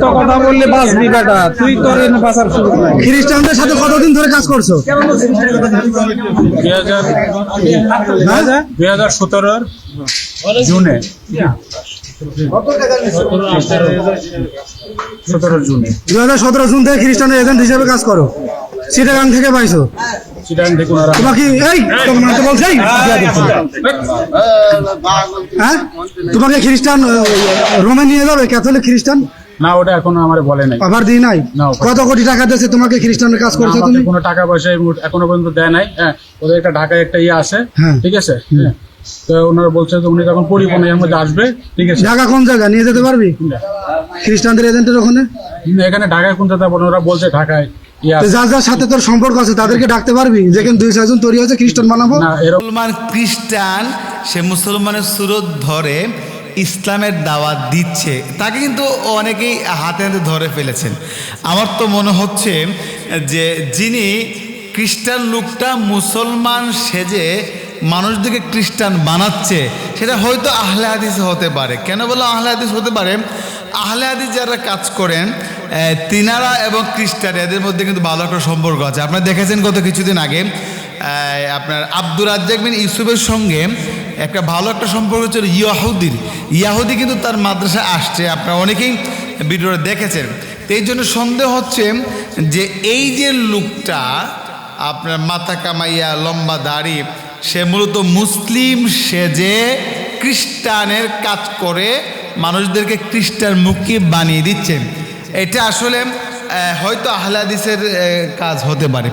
সত্য কথা বললে বাঁচবি বেটা। তুই তোর বাঁচার সুযোগ নাই। খ্রিস্টানদের সাথে কতদিন ধরে কাজ করছ? দুই হাজার হ্যাঁ? দুই হাজার সতেরোর জুনে। সতেরো জুনে। দুই হাজার সতেরো জুন থেকে খ্রিস্টানের এজেন্ট হিসেবে কাজ করো। চিটাগাং থেকে পাইছো? চিটাং থেকে ওনারা তোমাকে এই বলছে হ্যাঁ? তোমাকে খ্রিস্টান রোমে নিয়ে যাবে ক্যাথলিক খ্রিস্টান? না ওটা এখনও আমার বলে নাই। আবার দিই নাই? কত কোটি টাকা দিয়েছে তোমাকে খ্রিস্টানের কাজ করছ তুমি? কোনো টাকা পয়সা এখনও পর্যন্ত দেয় নাই। হ্যাঁ ওদের একটা ঢাকায় একটা ইয়ে আছে হ্যাঁ। ঠিক আছে? হ্যাঁ। তো ওনারা বলছে যে উনি যখন পরিবহন এর মধ্যে আসবে ঠিক আছে? ঢাকা কোন জায়গা? নিয়ে যেতে পারবি? খ্রিস্টানদের এজেন্টের ওখানে? এখানে ঢাকায় কোন জায়গায় ওনারা বলছে ঢাকায় ইয়ে আছে। যার যার সাথে তোর সম্পর্ক আছে তাদেরকে ডাকতে পারবি? যেখানে দুই চারজন তৈরি হয়েছে খ্রিস্টান বানাবো? মুসলমান খ্রিস্টান সে মুসলমানের সুরত ধরে ইসলামের দাওয়াত দিচ্ছে, তাকে কিন্তু অনেকেই হাতে হাতে ধরে ফেলেছেন। আমার তো মনে হচ্ছে যে যিনি খ্রিস্টান লোকটা মুসলমান সেজে মানুষদেরকে খ্রিস্টান বানাচ্ছে, সেটা হয়তো আহলে হাদিস হতে পারে। কেন বলো আহলে হাদিস হতে পারে? আহলে হাদিস যারা কাজ করেন তিনারা এবং খ্রিস্টান, এদের মধ্যে কিন্তু ভালো একটা সম্পর্ক আছে। আপনারা দেখেছেন গত কিছুদিন আগে আপনার আব্দুর রাজ্জাক বিন ইউসুফের সঙ্গে একটা ভালো একটা সম্পর্ক ছিল ইয়াহুদির। ইয়াহুদি কিন্তু তার মাদ্রাসায় আসছে, আপনারা অনেকেই ভিডিওটা দেখেছেন। তো এই জন্য সন্দেহ হচ্ছে যে এই যে লোকটা, আপনার মাথা কামাইয়া, লম্বা দাড়ি, সে মূলত মুসলিম সেজে খ্রিস্টানের কাজ করে, মানুষদেরকে খ্রিস্টান মুখী বানিয়ে দিচ্ছেন এটা আসলে হয়তো আহলাদিসের কাজ হতে পারে।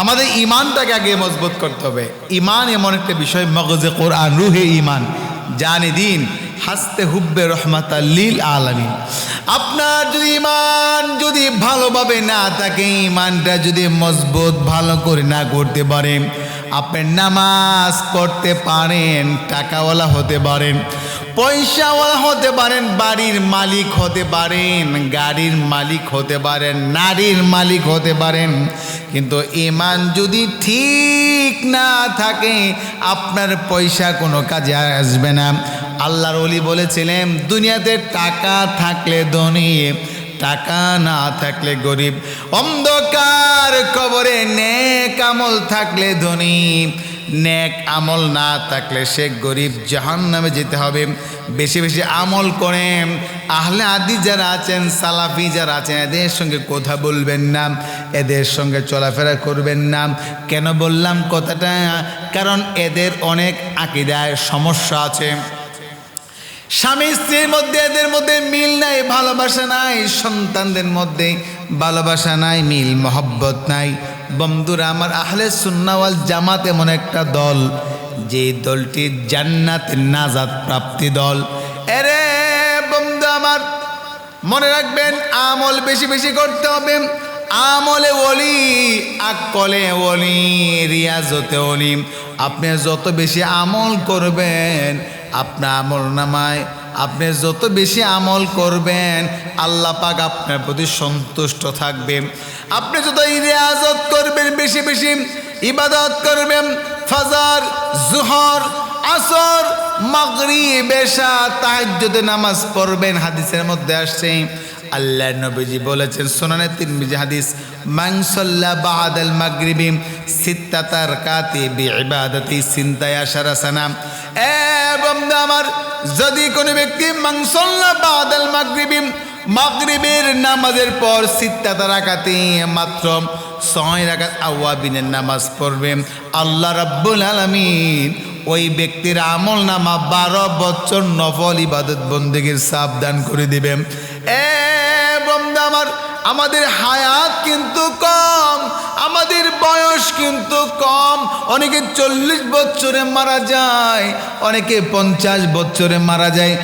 আমাদের ইমানটাকে আগে মজবুত করতে হবে। ইমান এমন একটা বিষয়, মগজে কোরআন, রুহে ইমান জানে দিন, হাসতে হুব্বে রহমাত লিল আলামিন। আপনার যদি ইমান যদি ভালোভাবে না থাকে ইমানটা যদি মজবুত, ভালো করে না করতে পারেন, আপনি নামাজ পড়তে পারেন, টাকাওয়ালা হতে পারেন। পয়সাওয়ালা হতে পারেন, বাড়ির মালিক হতে পারেন, গাড়ির মালিক হতে পারেন, নারীর মালিক হতে পারেন। কিন্তু ইমান যদি ঠিক না থাকে, আপনার পয়সা কোনো কাজে আসবে না। আল্লাহর অলি বলেছিলেন, দুনিয়াতে টাকা থাকলে ধনী, টাকা না থাকলে গরিব। অন্ধকার কবরে নেক আমল থাকলে ধনী। নেক আমল না থাকলে সে গরিব জাহান নামে যেতে হবে। বেশি বেশি আমল করেন। আহলে আদি যারা আছেন, সালাফি যারা আছেন, এদের সঙ্গে কথা বলবেন না, এদের সঙ্গে চলাফেরা করবেন না। কেন বললাম কথাটা? কারণ এদের অনেক আকিদায় সমস্যা আছে। স্বামী স্ত্রীর মধ্যে এদের মধ্যে মিল নাই, ভালোবাসা নাই, সন্তানদের মধ্যে ভালোবাসা নাই, মিল মহব্বত নাই। বন্ধুরা, আমার আহলে সুন্নাওয়াল জামাত এমন একটা দল, যে দলটি জান্নাত নাজাত প্রাপ্তি দল। এরে বন্ধু আমার, মনে রাখবেন, আমল বেশি বেশি করতে হবে। আমলে ওলি, আকলে ওলি, রিয়াজতে ওলি। আপনি যত বেশি আমল করবেন, আপনার আমল নামায় আপনি যত বেশি আমল করবেন, আল্লাহ পাক আপনার প্রতি সন্তুষ্ট থাকবেন আপনি যত ইরাজত করবেন, বেশি বেশি ইবাদত করবেন, ফাজার, জুহর, আসর, মাগরিব, এশা, তাহাজ্জুদে নামাজ পড়বেন, হাদিসের মধ্যে আসছে। আল্লাহ নবীজি বলেছেন, সোনানে তিরমিজি হাদিস মাংসল্লা বাহাদাল মাগরিবি সিত্তাতার কাতি বি ইবাদতি সিন্তায় আশারা সানাম আমার, যদি কোনো ব্যক্তি মাংসল্লা বাহাদাল মাগরিবি মাগরিবের নামাজের পর সিত্তাতা রাকাতে মাত্র ছয় রাকাত আওয়াবিনের নামাজ পড়বে। আল্লাহ রাব্বুল আলামিন ওই ব্যক্তির আমল নামা বারো বছর নফল ইবাদত বন্দীগীর সাবধান করে দিবে এ আমাদের হায়াত কিন্তু কম, আমাদের বয়স কিন্তু কম। অনেকে চল্লিশ বছরে মারা যায়, অনেকে পঞ্চাশ বছরে মারা যায়।